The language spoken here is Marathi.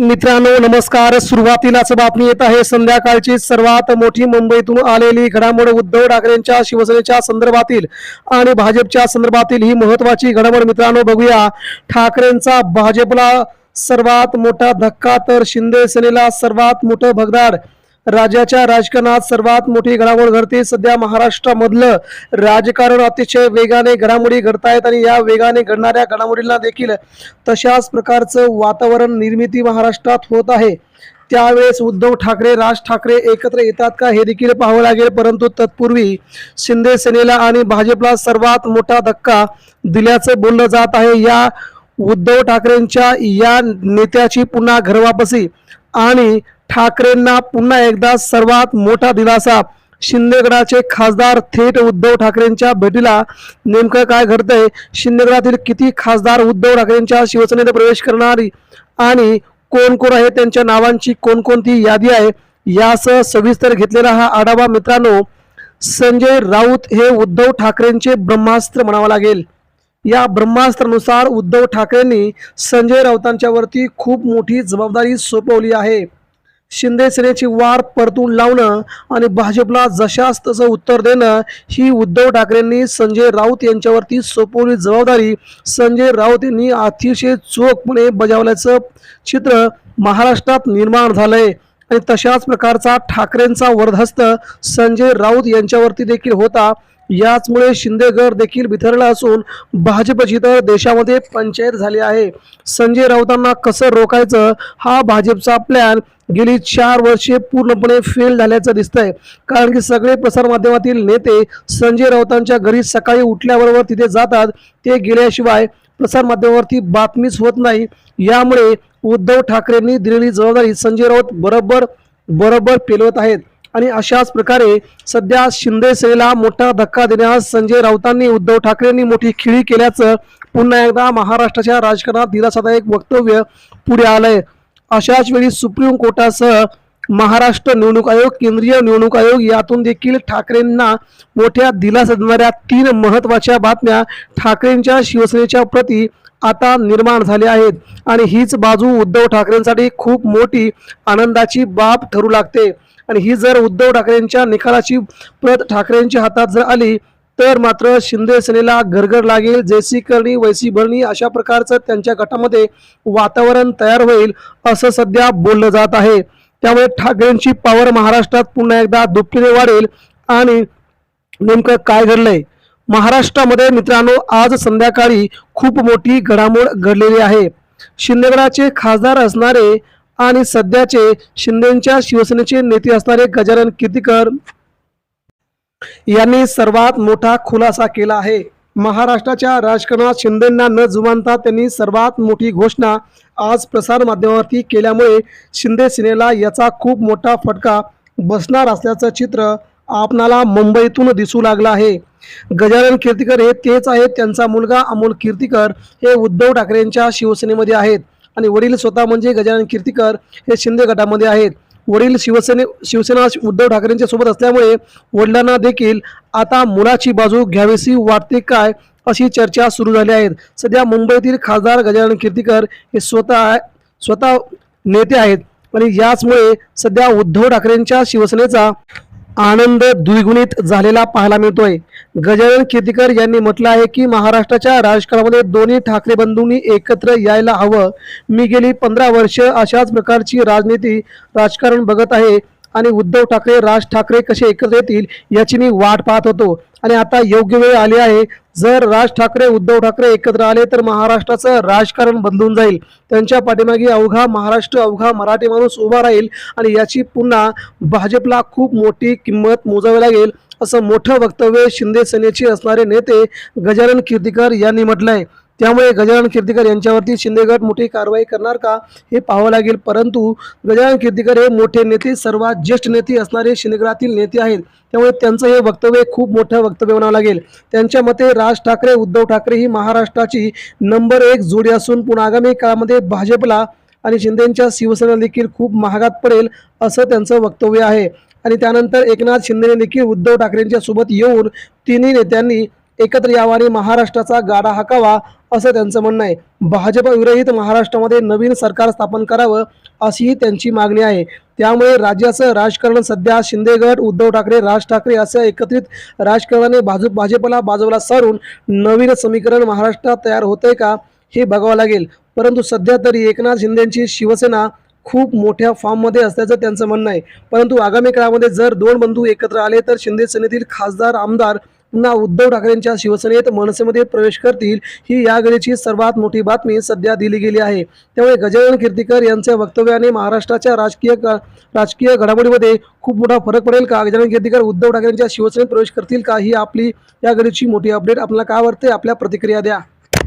मित्रांनो नमस्कार. सुरुवातीलाच बातमी येत आहे संध्याकाळची सर्वात मोठी मुंबईतून आलेली घडामोड उद्धव ठाकरेंच्या शिवसेनेच्या संदर्भातील आणि भाजपच्या संदर्भातील ही महत्वाची घडामोड. मित्रांनो बघूया. ठाकरेंचा भाजपला सर्वात मोठा धक्का तर शिंदे सेनेला सर्वात मोठं भगदाड राज्याच्या राजकारणात सर्वात मोठी घडामोड घडते. सध्या महाराष्ट्रामधलं राजकारण अतिशय वेगाने घडामोडी घडतायत आणि या वेगाने घडणाऱ्या घडामोडींना देखील तशाच प्रकारचं वातावरण निर्मिती महाराष्ट्रात होत आहे. त्यावेळेस उद्धव ठाकरे राज ठाकरे एकत्र येतात का हे देखील पाहावं लागेल. परंतु तत्पूर्वी शिंदे सेनेला आणि भाजपला सर्वात मोठा धक्का दिल्याचं बोललं जात आहे. या उद्धव ठाकरेंच्या या नेत्याची पुन्हा घरवापसी आणि ठाकरेंना पुन्हा एकदा सर्वात मोठा दिलासा. शिंदेगडाचे खासदार थेट उद्धव ठाकरेंच्या भेटीला नेमकं काय घडतंय? शिंदेगडातील किती खासदार उद्धव ठाकरेंच्या शिवसेनेत प्रवेश करणारी आणि कोण कोण आहे? त्यांच्या नावांची कोणकोणती यादी आहे? यासह सविस्तर घेतलेला हा आढावा मित्रांनो संजय राऊत हे उद्धव ठाकरेंचे ब्रह्मास्त्र म्हणावं लागेल. या ब्रह्मास्त्रानुसार उद्धव ठाकरेंनी संजय राऊतांच्यावरती खूप मोठी जबाबदारी सोपवली आहे. शिंदे सेनेची वार परतून लावणं आणि भाजपला जशास तसं उत्तर देणं ही उद्धव ठाकरेंनी संजय राऊत यांच्यावरती सोपवली जबाबदारी. संजय राऊत यांनी अतिशय चोखपणे बजावल्याचं चित्र महाराष्ट्रात निर्माण झालंय. आणि तशाच प्रकारचा ठाकरेंचा वरदहस्त संजय राऊत यांच्यावरती देखील होता. याचमुळे शिंदेगड देखील बिथरला असून भाजपची तर देशामध्ये पंचायत झाली आहे. संजय राऊतांना कसं रोखायचं हा भाजपचा प्लॅन गेली चार वर्षे पूर्णपणे फेल झाल्याचं दिसतंय. कारण की सगळे प्रसारमाध्यमातील नेते संजय राऊतांच्या घरी सकाळी उठल्याबरोबर तिथे जातात. ते गेल्याशिवाय प्रसारमाध्यमावरती बातमीच होत नाही. यामुळे उद्धव ठाकरेंनी दिलेली जबाबदारी संजय राऊत बरोबर बरोबर पेलवत आहेत. आणि अशाच प्रकारे सध्या शिंदे सेनेला मोठा धक्का देण्यास संजय राऊतांनी उद्धव ठाकरेंनी मोठी खिळी केल्याचं पुन्हा एकदा महाराष्ट्राच्या राजकारणात दिलासादायक वक्तव्य पुढे आलंय. अशाच वेळी सुप्रीम कोर्टासह महाराष्ट्र निवडणूक आयोग केंद्रीय निवडणूक आयोग यातून देखील ठाकरेंना मोठ्या दिलासा देणाऱ्या तीन महत्त्वाच्या बातम्या ठाकरेंच्या शिवसेनेच्या प्रती आता निर्माण झाल्या आहेत. आणि हीच बाजू उद्धव ठाकरेंसाठी खूप मोठी आनंदाची बाब ठरू लागते. आणि ही जर उद्धव ठाकरेंच्या निकालाची प्रत ठाकरेंच्या हातात जर आली तर मात्र शिंदे सेनेला घरघर लागेल जैसी करणी वैसी भरणी अशा प्रकारचं त्यांच्या गटामध्ये वातावरण तयार होईल असं सध्या बोललं जात आहे. त्यामुळे ठाकरेंची पॉवर महाराष्ट्रात पुन्हा एकदा दुपटीने वाढेल आणि नेमकं काय घडलंय? महाराष्ट्रामध्ये मित्रांनो आज संध्याकाळी खूप मोठी घडामोड घडलेली आहे. शिंदेगडाचे खासदार असणारे आणि सध्याचे शिंदेच्या शिवसेनेचे नेते असणारे गजानन कीर्तीकर यांनी सर्वात मोठा खुलासा केला आहे. महाराष्ट्राच्या राजकारणात शिंदेंना न जुमानता त्यांनी सर्वात मोठी घोषणा आज प्रसार माध्यमावरती केल्यामुळे शिंदे सेनेला याचा खूप मोठा फटका बसणार असल्याचं चित्र आपणाला मुंबईतून दिसू लागलं आहे. गजानन कीर्तीकर हे तेच आहेत. त्यांचा मुलगा अमोल कीर्तीकर हे उद्धव ठाकरेंच्या शिवसेनेमध्ये आहेत. आणि वडील स्वतः म्हणजे गजानन कीर्तीकर हे शिंदे गटामध्ये आहेत. वडील शिवसेने शिवसेना उद्धव ठाकरेंच्या सोबत असल्यामुळे वडिलांना देखील आता मुलाची बाजू घ्यावीशी वाटते काय अशी चर्चा सुरू झाली आहे. सध्या मुंबईतील खासदार गजानन कीर्तीकर हे स्वतः स्वतः नेते आहेत. आणि याचमुळे सध्या उद्धव ठाकरेंच्या शिवसेनेचा आनंद द्विगुणित झालेला पाहायला मिळतोय. गजानन कीर्तीकर यांनी म्हटलं आहे की महाराष्ट्राच्या राजकारणामध्ये दोन्ही ठाकरे बंधूंनी एकत्र यायला हवं. मी गेली पंधरा वर्ष अशाच प्रकारची राजनीती राजकारण बघत आहे आणि उद्धव ठाकरे राज ठाकरे कसे एकत्र येतील याची मी वाट पाहत होतो. आणि आता योग्य वेळ आली आहे. जर राज ठाकरे उद्धव ठाकरे एकत्र आले तर महाराष्ट्राचं राजकारण बदलून जाईल. त्यांच्या पाठीमागे अवघा महाराष्ट्र अवघा मराठी माणूस उभा राहील आणि याची पुन्हा भाजपला खूप मोठी किंमत मोजावी लागेल असं मोठं वक्तव्य शिंदे सेनेचे असणारे नेते गजानन कीर्तीकर यांनी म्हटलं आहे त्यामुळे गजानन कीर्तीकर यांच्यावरती शिंदेगड मोठी कारवाई करणार का हे पाहावं लागेल. परंतु गजानन कीर्तीकर हे मोठे नेते सर्वात ज्येष्ठ नेते असणारे शिंदेगडातील नेते आहेत. त्यामुळे त्यांचं हे वक्तव्य खूप मोठं वक्तव्य म्हणावं लागेल. त्यांच्या मते राज ठाकरे उद्धव ठाकरे ही महाराष्ट्राची नंबर एक जोडी असून पुन्हा आगामी काळामध्ये भाजपला आणि शिंदेंच्या शिवसेना देखील खूप महागात पडेल असं त्यांचं वक्तव्य आहे. आणि त्यानंतर एकनाथ शिंदेने देखील उद्धव ठाकरेंच्या सोबत येऊन तिन्ही नेत्यांनी एकत्र यावं आणि महाराष्ट्राचा गाडा हाकावा असं त्यांचं म्हणणं आहे. भाजप विरहित महाराष्ट्रामध्ये नवीन सरकार स्थापन करावं अशीही त्यांची मागणी आहे. त्यामुळे राज्याचं राजकारण सध्या शिंदे गट उद्धव ठाकरे राज ठाकरे असं एकत्रित राजकारणाने भाजप भाजपला बाजूला सारून नवीन समीकरण महाराष्ट्रात तयार होतंय का हे बघावं लागेल. परंतु सध्या तरी एकनाथ शिंदेची शिवसेना खूप मोठ्या फॉर्ममध्ये असल्याचं त्यांचं म्हणणं आहे. परंतु आगामी काळामध्ये जर दोन बंधू एकत्र आले तर शिंदे सेनेतील खासदार आमदार पुन्हा उद्धव ठाकरेंच्या शिवसेनेत मनसेमध्ये प्रवेश करतील ही या घडीची सर्वात मोठी बातमी सध्या दिली गेली आहे. त्यामुळे गजानन कीर्तीकर यांच्या वक्तव्याने महाराष्ट्राच्या राजकीय क- राजकीय घडामोडीमध्ये खूप मोठा फरक पडेल का? गजानन कीर्तीकर उद्धव ठाकरेंच्या शिवसेनेत प्रवेश करतील का? ही आपली या घडीची मोठी अपडेट आपल्याला काय वाटते आपल्या प्रतिक्रिया द्या.